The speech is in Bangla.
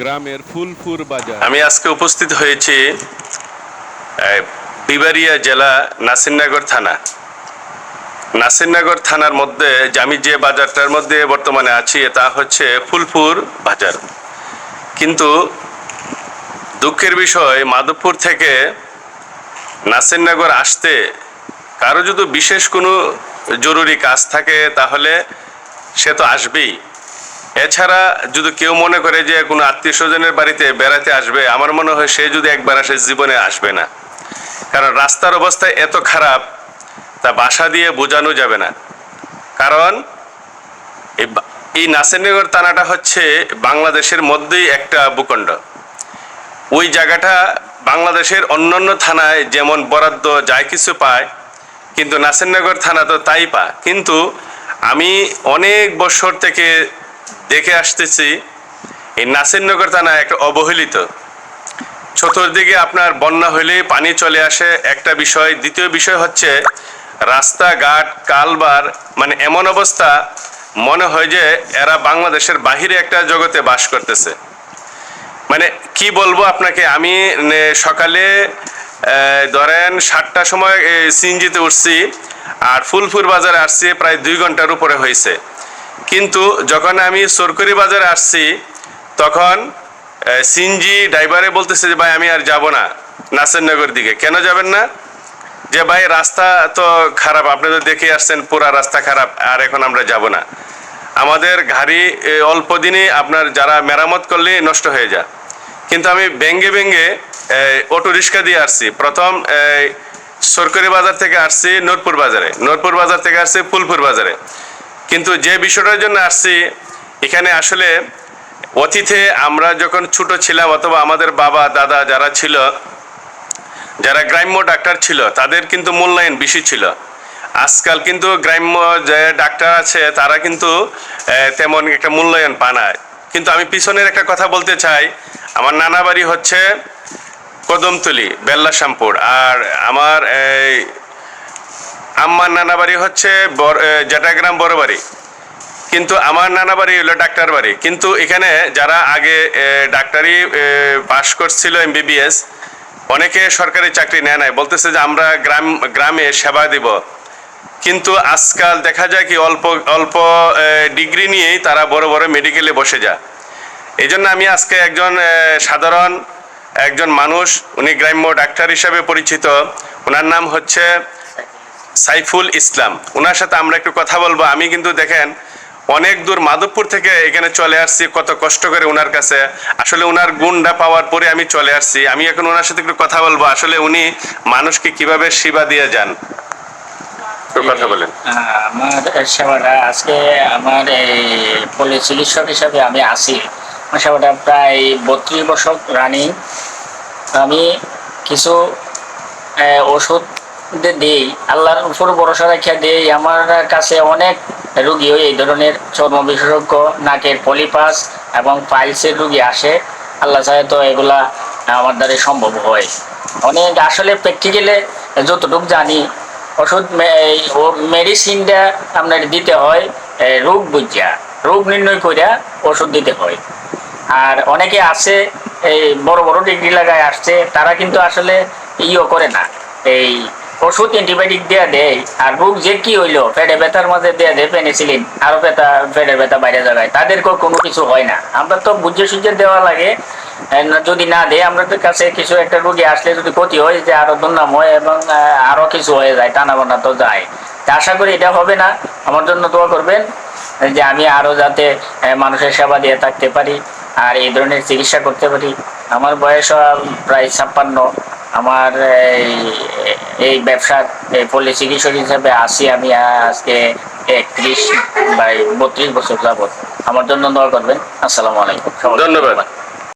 গ্রামের ফুলপুর বাজার। আমি আজকে উপস্থিত হয়েছি বিবারিয়া জেলা নাসিরনগর থানা। নাসিরনগর থানার মধ্যে আমি যে বাজারটার মধ্যে বর্তমানে আছি তা হচ্ছে ফুলপুর বাজার। কিন্তু দুঃখের বিষয়, মাধবপুর থেকে নাসিরনগর আসতে কারও যদি বিশেষ কোনো জরুরি কাজ থাকে, তাহলে সে তো আসবেই। এছাড়া যদি কেউ মনে করে যে কোনো আত্মীয় স্বজনের বাড়িতে বেড়াতে আসবে, আমার মনে হয় সে যদি একবার আসে, জীবনে আসবে না। কারণ রাস্তার অবস্থা এত খারাপ, তা বাসা দিয়ে বোঝানো যাবে না। কারণ এই নাসিরনগর থানাটা হচ্ছে বাংলাদেশের মধ্যেই একটা ভূখণ্ড। ওই জায়গাটা বাংলাদেশের অন্যান্য থানায় যেমন বরাদ্দ যাই কিছু পায়, কিন্তু নাসিরনগর থানা তো তাই পা কিন্তু আমি অনেক বছর থেকে দেখে আসতেছি, এই নাসিরনগর থানা একটা অবহেলিত। চতুর্দিকে আপনার বন্যা হলেই পানি চলে আসে। একটা বিষয়, দ্বিতীয় বিষয় হচ্ছে, রাস্তাঘাট, কালবার মানে এমন অবস্থা, মনে হয় যে এরা বাংলাদেশের বাহিরে একটা জগতে বাস করতেছে। মানে কি বলব আপনাকে, আমি সকালে ধরেন সাতটার সময় সিনজিতে উঠছি, আর ফুলপুর বাজারে আসছি, প্রায় দুই ঘণ্টার উপরে হয়েছে। কিন্তু যখন আমি সরকারি বাজারে আসছি, তখন সিনজি ড্রাইভারে বলতেছে যে, ভাই, আমি আর যাব না নাসিরনগর দিকে। কেন যাবেন না? যে, ভাই, রাস্তা তো খারাপ, আপনি তো দেখে আসছেন, পুরা রাস্তা খারাপ, আর এখন আমরা যাব না। আমাদের গাড়ি অল্প দিনে আপনার যারা মেরামত করলে নষ্ট হয়ে যায়। কিন্তু আমি ব্যঙ্গে ব্যঙ্গে অটো রিক্সা দিয়ে আসছি। প্রথম সরকারি বাজার থেকে আসছি নোরপুর বাজারে। নোরপুর বাজার থেকে আসছি ফুলপুর বাজারে। কিন্তু যে বিষয়টার জন্য আসছি এখানে আসলে অতীতে আমরা যখন ছোট ছিলাম অথবা আমাদের বাবা দাদা যারা ছিল যারা গ্রাম্য ডাক্তার ছিল তাদের কিন্তু মূল্যায়ন বেশি ছিল। আজকাল কিন্তু গ্রাম্য যে ডাক্তার আছে তারা কিন্তু তেমন একটা মূল্যায়ন পানায় কিন্তু আমি পিছনের একটা কথা বলতে চাই। আমার নানা বাড়ি হচ্ছে কদমতলি বেল্লা শ্যামপুর। আর আমার এই, আম্মার নানা বাড়ি হচ্ছে জেটাগ্রাম বড় বাড়ি। কিন্তু আমার নানা বাড়ি হলো ডাক্তার বাড়ি। কিন্তু এখানে যারা আগে ডাক্তারি পাশ করছিল এমবিবিএস, অনেকে সরকারি চাকরি নেয় নাই। বলতেছে যে আমরা গ্রাম, গ্রামে সেবা দিব। কিন্তু আজকাল দেখা যায় কি অল্প অল্প ডিগ্রি নিয়েই তারা বড় বড় মেডিকেলে বসে যায়। এই জন্য আমি আজকে একজন সাধারণ একজন মানুষ, উনি গ্রাম্য ডাক্তার হিসাবে পরিচিত। ওনার নাম হচ্ছে সাইফুল ইসলাম। ওনার সাথে আমরা একটু কথা বলব। আমি কিন্তু দেখেন, অনেক দূর মাধবপুর থেকে এখানে চলে আসছি, কত কষ্ট করে ওনার কাছে। আসলে ওনার গুণটা পাওয়ার পরে আমি চলে আসছি। আমি এখন ওনার সাথে একটু কথা বলব। আসলে উনি মানুষকে কীভাবে সেবা দিয়ে যান? কথা বলেন। আমার সেবাটা আজকে আমার এই পল্লী চিকিৎসক হিসাবে আমি আছি। আমার সেবাটা প্রায় বত্রিশ বছর রানিং। আমি কিছু ওষুধ দেই। আল্লাহর উপর ভরসা রেখে দেই। আমার কাছে অনেক রুগী ওই এই ধরনের চর্ম বিশেষজ্ঞ, নাকের পলিপাস এবং পাইলসের রুগী আসে। আল্লাহ চাহে তো এগুলা আমার দ্বারা সম্ভব হয়। অনেক আসলে প্র্যাকটিক্যালে যতটুকু জানি, ওষুধ ও মেডিসিনটা আপনার দিতে হয় রোগ বুঝা রোগ নির্ণয় করিয়া ওষুধ দিতে হয়। আর অনেকে আছে, এই বড় বড় ডিগ্রি লাগায় আসছে, তারা কিন্তু আসলে ইও করে না। এই ওষুধ অ্যান্টিবায়োটিক দেয়া দেয়, আর রোগ যে কি হইল, পেটে ব্যথার মাঝে দেয়া দেয় পেনিসিলিন আরও ব্যথা, পেটের ব্যথা বাইরে জায়গায় তাদেরকেও কোনো কিছু হয় না। আমরা তো বুঝে সুঝে দেওয়া লাগে যদি না দেয় আমাদের কাছে কিছু একটা রোগী আসলে যদি ক্ষতি হয়, যে আরও দুর্নাম হয় এবং আরও কিছু হয়ে যায়, টানা বানা তো যায়। তা আশা করি এটা হবে না। আমার জন্য দোয়া করবেন, যে আমি আরও যাতে মানুষের সেবা দিয়ে থাকতে পারি, আর এই ধরনের চিকিৎসা করতে পারি। আমার বয়স প্রায় ছাপ্পান্ন। আমার এই ব্যবসা পল্লী চিকিৎসক হিসাবে আসি আমি আজকে একত্রিশ বা বত্রিশ বছর যাবত আমার জন্য দোয়া করবেন। আসসালামু আলাইকুম। ধন্যবাদ।